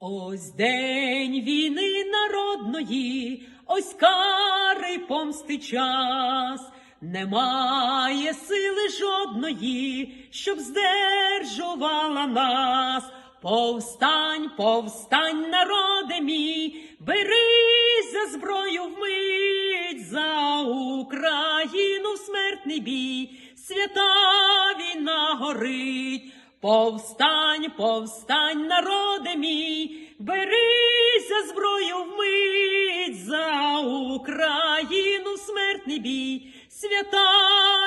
Ось день війни народної, ось кари помсти час. Немає сили жодної, щоб здержувала нас. Повстань, повстань, народе мій, берись за зброю вмить за Україну в смертний бій, свята війна горить. Повстань, повстань, народе Україну смертний бій, свята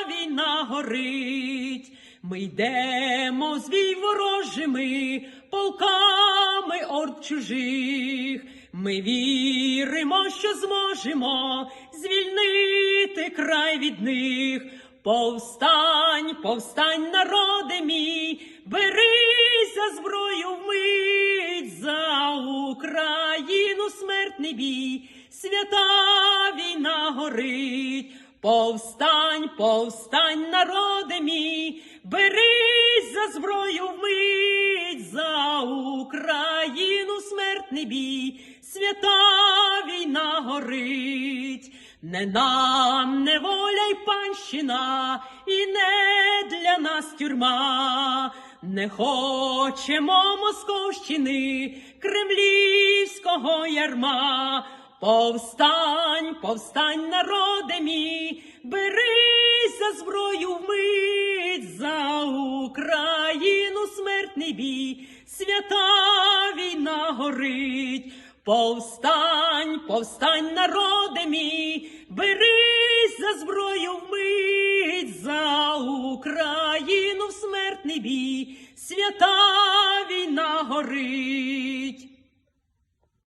війна горить. Ми йдемо з вій ворожими полками орд чужих. Ми віримо, що зможемо звільнити край від них. Повстань, повстань, народе мій, берись за зброю вмить за Україну смертний бій, свята війна горить. Повстань, повстань, народе мій, берись за зброю вмить за Україну смертний бій, свята війна горить. Не нам не воля й панщина, і не для нас тюрма. Не хочемо Московщини, кремлівського ярма. Повстань, повстань, народе мій, берись за зброю вмить за Україну смертний бій, свята війна горить. Повстань, повстань, народе мій, берись за зброю вмить за Україну в смертний бій, свята.